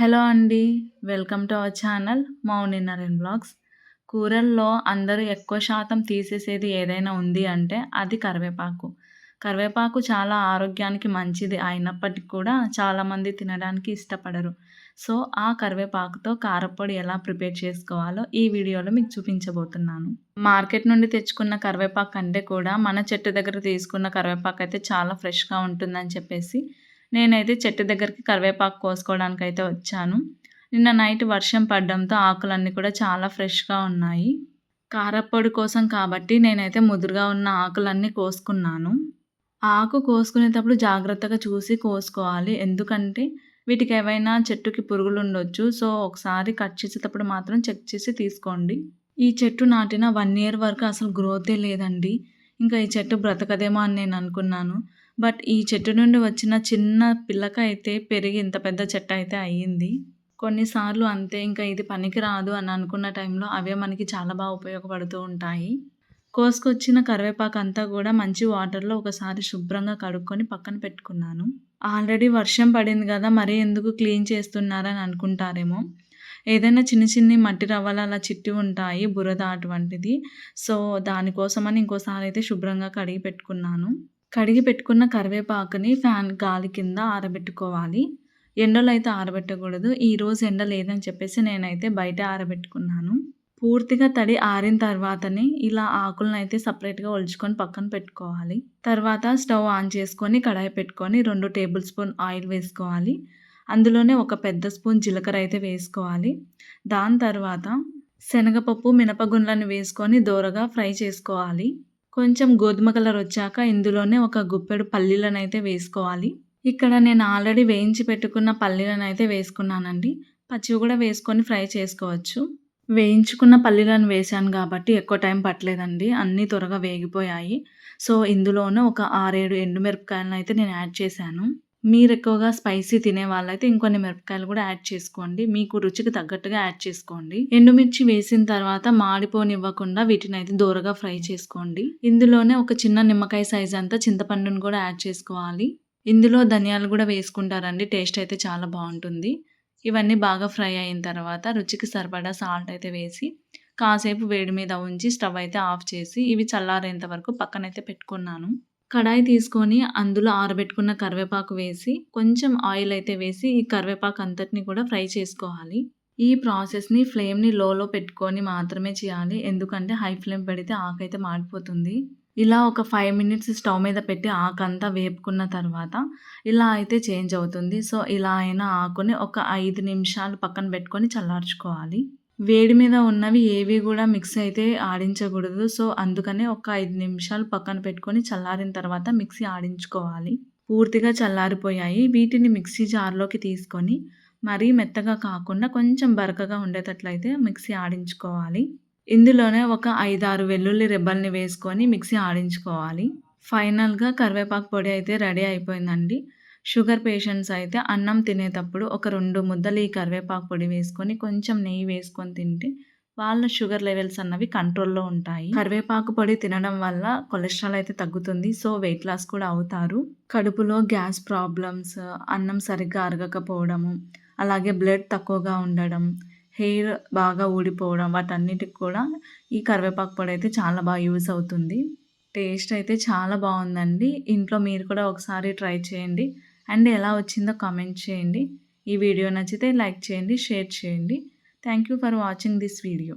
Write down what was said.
Hello అండి welcome to our channel మౌనిన్నర్ and blogs. కూరల్లో అందరూ ఎక్కువ శాతం తీసేసేది ఏదైనా ఉంది అంటే అది కరివేపాకు. కరివేపాకు చాలా ఆరోగ్యానికి మంచిది అయినప్పటికీ కూడా చాలామంది తినడానికి ఇష్టపడరు. సో ఆ కరివేపాకుతో కారపొడి ఎలా ప్రిపేర్ చేసుకోవాలో ఈ వీడియోలో మీకు చూపించబోతున్నాను. మార్కెట్ నుండి తెచ్చుకున్న కరివేపాకు కంటే కూడా మన చెట్టు దగ్గర తీసుకున్న కరివేపాకు అయితే చాలా ఫ్రెష్గా ఉంటుందని చెప్పేసి నేనైతే చెట్టు దగ్గరికి కరివేపాకు కోసుకోవడానికి అయితే వచ్చాను. నిన్న నైట్ వర్షం పడడంతో ఆకులన్నీ కూడా చాలా ఫ్రెష్గా ఉన్నాయి. కారప్పొడి కోసం కాబట్టి నేనైతే ముదురుగా ఉన్న ఆకులన్నీ కోసుకున్నాను. ఆకు కోసుకునేటప్పుడు జాగ్రత్తగా చూసి కోసుకోవాలి. ఎందుకంటే వీటికి ఏవైనా చెట్టుకి పురుగులు ఉండొచ్చు. సో ఒకసారి కట్ చేసేటప్పుడు మాత్రం చెక్ చేసి తీసుకోండి. ఈ చెట్టు నాటిన వన్ ఇయర్ వరకు అసలు గ్రోతే లేదండి. ఇంకా ఈ చెట్టు బ్రతకదేమో అని నేను అనుకున్నాను. బట్ ఈ చెట్టు నుండి వచ్చిన చిన్న పిల్లక అయితే పెరిగి ఇంత పెద్ద చెట్టు అయితే అయ్యింది. కొన్నిసార్లు అంతే ఇంకా ఇది పనికి రాదు అని అనుకున్న టైంలో అవే మనకి చాలా బాగా ఉపయోగపడుతూ ఉంటాయి. కోసుకొచ్చిన కరివేపాకు అంతా కూడా మంచి వాటర్లో ఒకసారి శుభ్రంగా కడుక్కొని పక్కన పెట్టుకున్నాను. ఆల్రెడీ వర్షం పడింది కదా మరీ ఎందుకు క్లీన్ చేస్తున్నారని అనుకుంటారేమో. ఏదైనా చిన్న చిన్ని మట్టి రవ్వలు అలా చిట్టి ఉంటాయి బురద అటువంటిది. సో దానికోసమని ఇంకోసారి అయితే శుభ్రంగా కడిగి పెట్టుకున్నాను. కడిగి పెట్టుకున్న కరివేపాకుని ఫ్యాన్ గాలి కింద ఆరబెట్టుకోవాలి. ఎండలో అయితే ఆరబెట్టకూడదు ఈరోజు ఎండ లేదని చెప్పేసి నేనైతే బయట ఆరబెట్టుకున్నాను. పూర్తిగా తడి ఆరిన తర్వాతనే ఇలా ఆకులను అయితే సపరేట్గా ఒలుచుకొని పక్కన పెట్టుకోవాలి. తర్వాత స్టవ్ ఆన్ చేసుకొని కడాయి పెట్టుకొని రెండు టేబుల్ స్పూన్ ఆయిల్ వేసుకోవాలి. అందులోనే ఒక పెద్ద స్పూన్ జీలకర్ర అయితే వేసుకోవాలి. దాని తర్వాత శనగపప్పు మినపగుండ్లను వేసుకొని దోరగా ఫ్రై చేసుకోవాలి. కొంచెం గోధుమ కలర్ వచ్చాక ఇందులోనే ఒక గుప్పెడు పల్లీలను అయితే వేసుకోవాలి. ఇక్కడ నేను ఆల్రెడీ వేయించి పెట్టుకున్న పల్లీలను అయితే వేసుకున్నానండి. పచ్చివి కూడా వేసుకొని ఫ్రై చేసుకోవచ్చు. వేయించుకున్న పల్లీలను వేసాను కాబట్టి ఎక్కువ టైం పట్టలేదండి. అన్నీ త్వరగా వేగిపోయాయి. సో ఇందులోనే ఒక ఆరేడు ఎండుమిరపకాయలను అయితే నేను యాడ్ చేశాను. మీరు ఎక్కువగా స్పైసీ తినే వాళ్ళైతే ఇంకొన్ని మిరపకాయలు కూడా యాడ్ చేసుకోండి. మీకు రుచికి తగ్గట్టుగా యాడ్ చేసుకోండి. ఎండుమిర్చి వేసిన తర్వాత మాడిపోనివ్వకుండా వీటిని అయితే దూరగా ఫ్రై చేసుకోండి. ఇందులోనే ఒక చిన్న నిమ్మకాయ సైజ్ అంతా చింతపండును కూడా యాడ్ చేసుకోవాలి. ఇందులో ధనియాలు కూడా వేసుకుంటారండి. టేస్ట్ అయితే చాలా బాగుంటుంది. ఇవన్నీ బాగా ఫ్రై అయిన తర్వాత రుచికి సరిపడా సాల్ట్ అయితే వేసి కాసేపు వేడి మీద ఉంచి స్టవ్ అయితే ఆఫ్ చేసి ఇవి చల్లారేంత వరకు పక్కనైతే పెట్టుకున్నాను. కడాయి తీసుకొని అందులో ఆరబెట్టుకున్న కరివేపాకు వేసి కొంచెం ఆయిల్ అయితే వేసి ఈ కరివేపాకు అంతటిని కూడా ఫ్రై చేసుకోవాలి. ఈ ప్రాసెస్ని ఫ్లేమ్ని లోలో పెట్టుకొని మాత్రమే చేయాలి. ఎందుకంటే హై ఫ్లేమ్ పెడితే ఆకైతే మాడిపోతుంది. ఇలా ఒక ఫైవ్ మినిట్స్ స్టవ్ మీద పెట్టి ఆకంతా వేపుకున్న తర్వాత ఇలా అయితే చేంజ్ అవుతుంది. సో ఇలా అయినా ఆకుని ఒక ఐదు నిమిషాలు పక్కన పెట్టుకొని చల్లార్చుకోవాలి. వేడి మీద ఉన్నవి ఏవి కూడా మిక్స్ అయితే ఆడించకూడదు. సో అందుకనే ఒక ఐదు నిమిషాలు పక్కన పెట్టుకొని చల్లారిన తర్వాత మిక్సీ ఆడించుకోవాలి. పూర్తిగా చల్లారిపోయాయి. వీటిని మిక్సీ జార్లోకి తీసుకొని మరీ మెత్తగా కాకుండా కొంచెం బరకగా ఉండేటట్లయితే మిక్సీ ఆడించుకోవాలి. ఇందులోనే ఒక ఐదారు వెల్లుల్లి రెబ్బల్ని వేసుకొని మిక్సీ ఆడించుకోవాలి. ఫైనల్గా కరివేపాకు పొడి అయితే రెడీ అయిపోయిందండి. షుగర్ పేషెంట్స్ అయితే అన్నం తినేటప్పుడు ఒక రెండు ముద్దలు ఈ కరివేపాకు పొడి వేసుకొని కొంచెం నెయ్యి వేసుకొని తింటే వాళ్ళ షుగర్ లెవెల్స్ అన్నవి కంట్రోల్లో ఉంటాయి. కరివేపాకు పొడి తినడం వల్ల కొలెస్ట్రాల్ అయితే తగ్గుతుంది. సో వెయిట్ లాస్ కూడా అవుతారు. కడుపులో గ్యాస్ ప్రాబ్లమ్స్ అన్నం సరిగ్గా అరగకపోవడము అలాగే బ్లడ్ తక్కువగా ఉండడం హెయిర్ బాగా ఊడిపోవడం వాటన్నిటికి కూడా ఈ కరివేపాకు పొడి అయితే చాలా బాగా యూస్ అవుతుంది. టేస్ట్ అయితే చాలా బాగుందండి. ఇంట్లో మీరు కూడా ఒకసారి ట్రై చేయండి. అండ్ ఎలా వచ్చిందో కామెంట్ చేయండి. ఈ వీడియో నచ్చితే లైక్ చేయండి షేర్ చేయండి. Thank you for watching this video